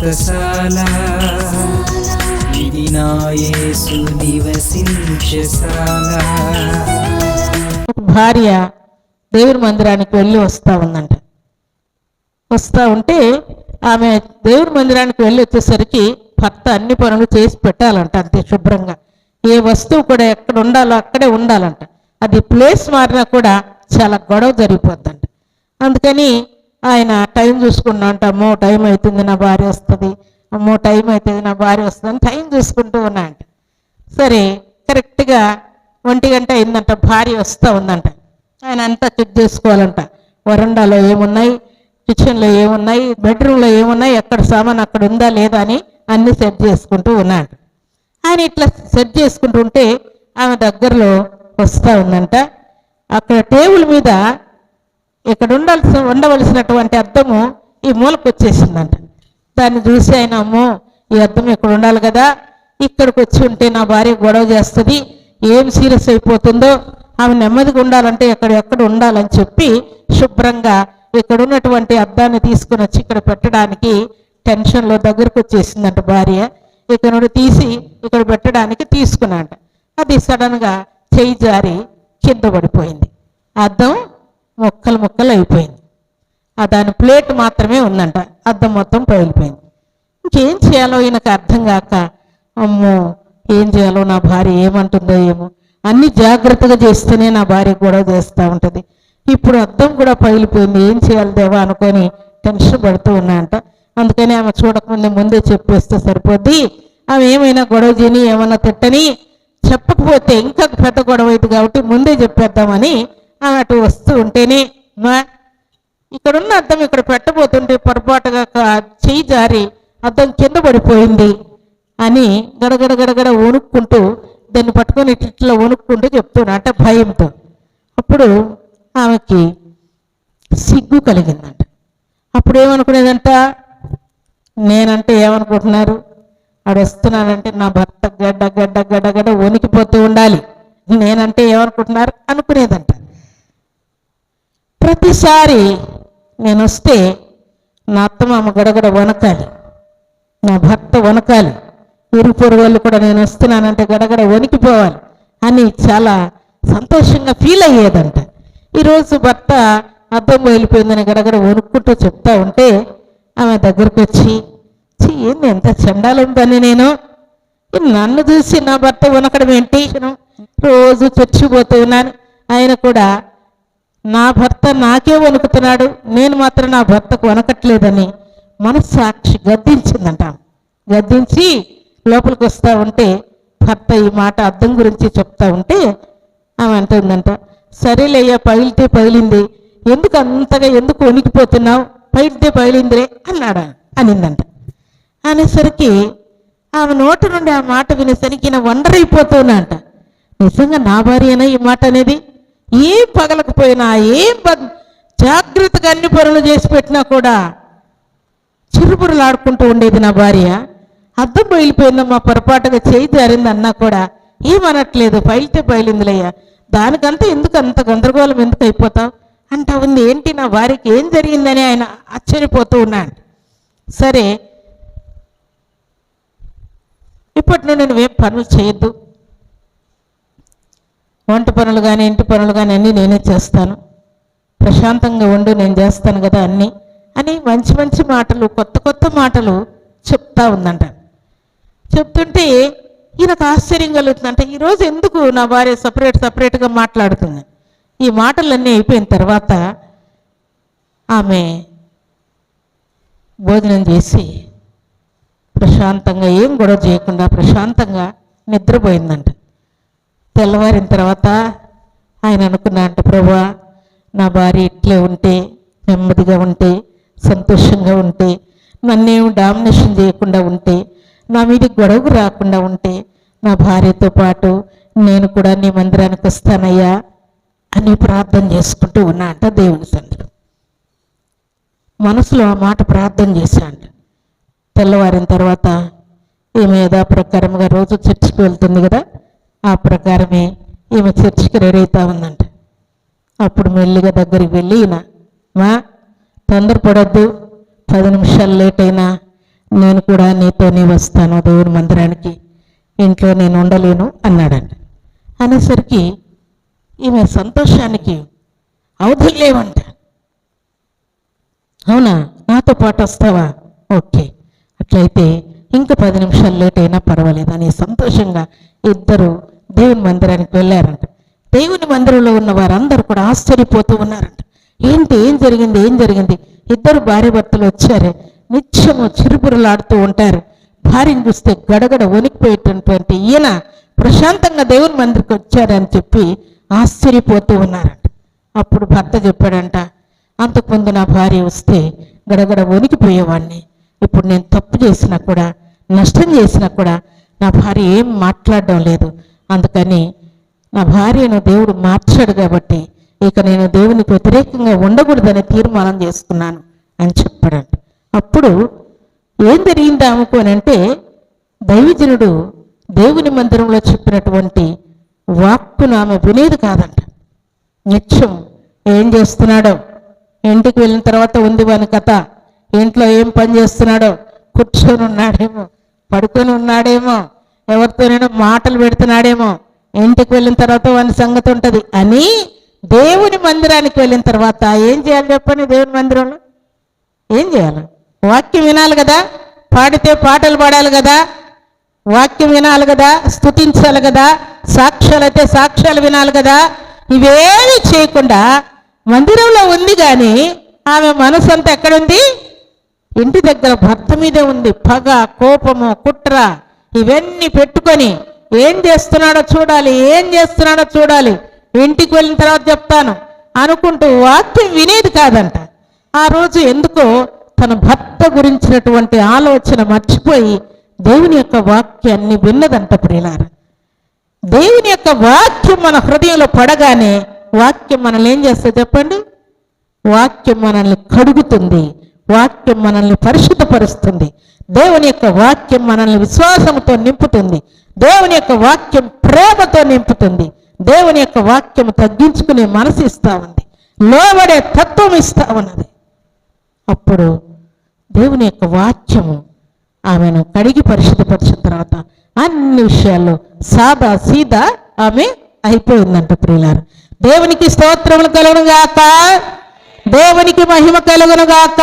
వ్రతశాల ఇది నా యేసు నివసించశాల భార్య దేవుని మందిరానికి వెళ్ళి వస్తూ ఉందంట. వస్తూ ఉంటే ఆమె దేవుని మందిరానికి వెళ్ళి వచ్చేసరికి భర్త అన్ని పనులు చేసి పెట్టాలంట అంతే శుభ్రంగా. ఏ వస్తువు కూడా ఎక్కడ ఉండాలో అక్కడే ఉండాలంట. అది ప్లేస్ మారినా కూడా చాలా గొడవ జరిగిపోద్దంట. అందుకని ఆయన టైం చూసుకున్నాంట అమ్మో టైం అవుతుంది నా భార్య వస్తుంది. అమ్మో టైం అవుతుంది నా భార్య వస్తుంది అని టైం చూసుకుంటూ ఉన్నాయంట సరే కరెక్ట్గా ఒంటి గంట అయిందంట భార్య వస్తూ ఉందంట. ఆయన అంతా చెక్ చేసుకోవాలంట. వరండాలో ఏమున్నాయి? కిచెన్లో ఏమున్నాయి? బెడ్రూమ్లో ఏమున్నాయి? ఎక్కడ సామాన్ అక్కడ ఉందా లేదా అని అన్నీ సెట్ చేసుకుంటూ ఉన్నాడు ఆయన ఇట్లా సెట్ చేసుకుంటూ ఉంటే ఆమె దగ్గరలో వస్తూ ఉందంట. అక్కడ టేబుల్ మీద ఇక్కడ ఉండాల్సిన ఉండవలసినటువంటి అర్థము ఈ మూలకు వచ్చేసిందంట దాన్ని చూసి ఆయన అమ్మో ఈ అర్థం ఇక్కడ ఉండాలి కదా. ఇక్కడికి వచ్చి ఉంటే నా భార్య గొడవ చేస్తుంది. ఏం సీరియస్ అయిపోతుందో ఆమె నెమ్మదిగా ఉండాలంటే ఎక్కడ ఎక్కడ ఉండాలని చెప్పి శుభ్రంగా ఇక్కడ ఉన్నటువంటి అద్దాన్ని తీసుకుని వచ్చి ఇక్కడ పెట్టడానికి టెన్షన్లో దగ్గరకు వచ్చేసిందంట భార్య. ఇక్కడ నుండి తీసి ఇక్కడ పెట్టడానికి తీసుకున్నాంట. అది సడన్గా చేయి జారి కింద పడిపోయింది. అర్థం ముక్కలు ముక్కలు అయిపోయింది. ఆ దాని ప్లేట్ మాత్రమే ఉందంట. అద్దం మొత్తం పగిలిపోయింది. ఇంకేం చేయాలో ఈయనకు అర్థం కాక అమ్మో ఏం చేయాలో నా భార్య ఏమంటుందో ఏమో. అన్ని జాగ్రత్తగా చేస్తేనే నా భార్య గొడవ చేస్తూ ఉంటుంది. ఇప్పుడు అద్దం కూడా పగిలిపోయింది. ఏం చేయాలి దేవా అనుకొని టెన్షన్ పడుతూ ఉన్నాయంట అందుకని ఆమె చూడకముందే ముందే చెప్పేస్తే సరిపోద్ది. ఆమె ఏమైనా గొడవ చేయని ఏమైనా తిట్టని చెప్పకపోతే ఇంకా పెద్ద గొడవ అయింది కాబట్టి ముందే చెప్పేద్దామని అటు వస్తూ ఉంటేనే మా ఇక్కడున్న అద్దం ఇక్కడ పెట్టబోతుంటే పొరపాటుగా చెయ్యి జారి అద్దం కింద పడిపోయింది అని గడగడ గడగడ వణుక్కుంటూ దాన్ని పట్టుకొని ఇట్లా ఇట్లా వణుక్కుంటూ చెప్తున్నా అంటే భయంతో. అప్పుడు ఆమెకి సిగ్గు కలిగిందంట. అప్పుడు ఏమనుకునేదంట? నేనంటే ఏమనుకుంటున్నారు? ఆడు వస్తున్నానంటే నా భర్త గడ్డ గడ్డ గడ్డ గడ్డ వణికిపోతూ ఉండాలి. నేనంటే ఏమనుకుంటున్నారు? అనుకునేదంట. ప్రతిసారి నేను వస్తే నా అత్తమామ గడగడ వణకాలి. నా భర్త వణకాలి. ఇరు పొరుగోళ్ళు కూడా నేను వస్తున్నానంటే గడగడ వణికిపోవాలి అని చాలా సంతోషంగా ఫీల్ అయ్యేదంట. ఈరోజు భర్త అద్దం వెళ్ళిపోయిందని గడగడ వణుక్కుంటూ చెప్తా ఉంటే ఆమె దగ్గరకు వచ్చి "ఛీ, ఏంది ఎంత చండాలుందని నేను? నన్ను చూసి నా భర్త వణకడం ఏంటి? రోజు చచ్చిపోతూ ఉన్నాను. ఆయన కూడా నా భర్త నాకే వణుకుతున్నాడు నేను మాత్రం నా భర్తకు వనకట్లేదని మనస్సాక్షి గద్దించిందంట. గద్దించి లోపలికి వస్తూ ఉంటే భర్త ఈ మాట అర్థం గురించి చెప్తా ఉంటే ఆమె అంటుందంట సరేలేయ్యా పగిలితే పగిలింది. ఎందుకు అంతగా ఎందుకు వణికిపోతున్నావు? పగిలితే పగిలిందిరే అన్నాడు అనిందంట. అనేసరికి ఆమె నోటి నుండి ఆ మాట వినేసరికి ఈయన వండర్ అంట నిజంగా నా భార్యనా ఈ మాట అనేది? ఏం పగలకపోయినా ఏం జాగ్రత్తగా అన్ని పనులు చేసి పెట్టినా కూడా చిరుబురులాడుకుంటూ ఉండేది నా భార్య. అద్దం బయలిపోయిందమ్మా పొరపాటుగా చేయి జారింది అన్నా కూడా ఏమనట్లేదు. బయలితే పైలిందిలయ్యా దానికంతా ఎందుకు అంత గందరగోళం ఎందుకు అయిపోతావు? అంటా ఉంది. ఏంటి నా భార్యకి ఏం జరిగిందని ఆయన ఆశ్చర్యపోతూ ఉన్నాడు. సరే ఇప్పటి నుండి నువ్వేం పనులు చేయొద్దు. వంట పనులు కానీ ఇంటి పనులు కానీ అన్నీ నేనే చేస్తాను. ప్రశాంతంగా ఉండు నేను చేస్తాను కదా అన్నీ అని మంచి మంచి మాటలు కొత్త కొత్త మాటలు చెప్తా ఉందంట. చెప్తుంటే ఈయనకు ఆశ్చర్యం కలుగుతుందంట ఈరోజు ఎందుకు నా భార్య సపరేట్ సపరేట్గా మాట్లాడుతుంది? ఈ మాటలన్నీ అయిపోయిన తర్వాత ఆమె భోజనం చేసి ప్రశాంతంగా ఏం గొడవ చేయకుండా ప్రశాంతంగా నిద్రపోయిందంట. తెల్లవారిన తర్వాత ఆయన అనుకున్నాంట ప్రభా నా భార్య ఇట్లే ఉంటే నెమ్మదిగా ఉంటే సంతోషంగా ఉంటే నన్నేం డామినేషన్ చేయకుండా ఉంటే నా మీద గొడవకు రాకుండా ఉంటే నా భార్యతో పాటు నేను కూడా నీ మందిరానికి వస్తానయ్యా అని ప్రార్థన చేసుకుంటూ ఉన్నా అంట దేవుని తండ్రి మనసులో ఆ మాట ప్రార్థన చేశాడు తెల్లవారిన తర్వాత ఈమె యథా ప్రకారంగా రోజు చర్చికి వెళ్తుంది కదా ఆ ప్రకారమే ఈమె చర్చికి రెడీ అవుతా ఉందంట. అప్పుడు మెల్లిగా దగ్గరికి వెళ్ళి ఈయన మా తొందరపడద్దు. పది నిమిషాలు లేట్ అయినా నేను కూడా నీతోనే వస్తాను దేవుని మందిరానికి. ఇంట్లో నేను ఉండలేను అన్నాడంట. అనేసరికి ఈమె సంతోషానికి అవధులు లేవంట అవునా? నాతో పాటు వస్తావా? ఓకే. అట్లయితే ఇంకా పది నిమిషాలు లేట్ అయినా పర్వాలేదు అని సంతోషంగా ఇద్దరు దేవుని మందిరానికి వెళ్ళారంట. దేవుని మందిరంలో ఉన్న వారందరూ కూడా ఆశ్చర్యపోతూ ఉన్నారంట. ఏంటి ఏం జరిగింది ఏం జరిగింది? ఇద్దరు భార్య భర్తలు వచ్చారు. నిత్యము చిరుపురులాడుతూ ఉంటారు. భార్యను చూస్తే గడగడ వణికిపోయేటటువంటి ఈయన ప్రశాంతంగా దేవుని మందిరికి వచ్చారని చెప్పి ఆశ్చర్యపోతూ ఉన్నారంట. అప్పుడు భర్త చెప్పాడంట అంతకుముందు నా భార్య వస్తే గడగడ వణికిపోయేవాడిని ఇప్పుడు నేను తప్పు చేసినా కూడా నష్టం చేసినా కూడా నా భార్య ఏం మాట్లాడడం లేదు. అందుకని నా భార్యను దేవుడు మార్చాడు కాబట్టి ఇక నేను దేవునికి వ్యతిరేకంగా ఉండకూడదని తీర్మానం చేసుకున్నాను అని చెప్పాడంట. అప్పుడు ఏం జరిగింది ఆమెకోనంటే దైవజనుడు దేవుని మందిరంలో చెప్పినటువంటి వాక్కును ఆమె వినేది కాదంట. నిత్యం ఏం చేస్తున్నాడో? ఇంటికి వెళ్ళిన తర్వాత ఉంది వాని కథ. ఇంట్లో ఏం పని చేస్తున్నాడో? కూర్చొని ఉన్నాడేమో పడుకొని ఉన్నాడేమో ఎవరితోనైనా మాటలు పెడుతున్నాడేమో ఇంటికి వెళ్ళిన తర్వాత వాని సంగతి ఉంటుంది. అని దేవుని మందిరానికి వెళ్ళిన తర్వాత ఏం చేయాలి చెప్పండి దేవుని మందిరంలో? ఏం చేయాలి? వాక్యం వినాలి కదా? పాడితే పాటలు పాడాలి కదా? వాక్యం వినాలి కదా? స్తుతించాలి కదా? సాక్ష్యాలు అయితే సాక్ష్యాలు వినాలి కదా? ఇవేమి చేయకుండా మందిరంలో ఉంది కానీ ఆమె మనసు అంతా ఎక్కడుంది ఇంటి దగ్గర భర్త మీదే ఉంది. పగ కోపము కుట్ర. ఇవన్నీ పెట్టుకొని ఏం చేస్తున్నాడో చూడాలి ఏం చేస్తున్నాడో చూడాలి. ఇంటికి వెళ్ళిన తర్వాత చెప్తాను. అనుకుంటూ వాక్యం వినేది కాదంట. ఆ రోజు ఎందుకో తన భర్త గురించినటువంటి ఆలోచన మర్చిపోయి దేవుని యొక్క వాక్యాన్ని విన్నదంట ప్రియులార. దేవుని యొక్క వాక్యం మన హృదయంలో పడగానే వాక్యం మనల్ని ఏం చేస్తే చెప్పండి? వాక్యం మనల్ని కడుగుతుంది. వాక్యం మనల్ని పరిశుద్ధపరుస్తుంది. దేవుని యొక్క వాక్యం మనల్ని విశ్వాసంతో నింపుతుంది. దేవుని యొక్క వాక్యం ప్రేమతో నింపుతుంది. దేవుని యొక్క వాక్యం తగ్గించుకునే మనసు ఇస్తా ఉంది. లోబడే తత్వం ఇస్తా ఉన్నది. అప్పుడు దేవుని యొక్క వాక్యము ఆమెను కడిగి పరిశుద్ధపరిచిన తర్వాత అన్ని విషయాల్లో సాదా సీదా ఆమె అయిపోయిందంట ప్రియులారు. దేవునికి స్తోత్రములు కలుగును గాక దేవునికి మహిమ కలుగును గాక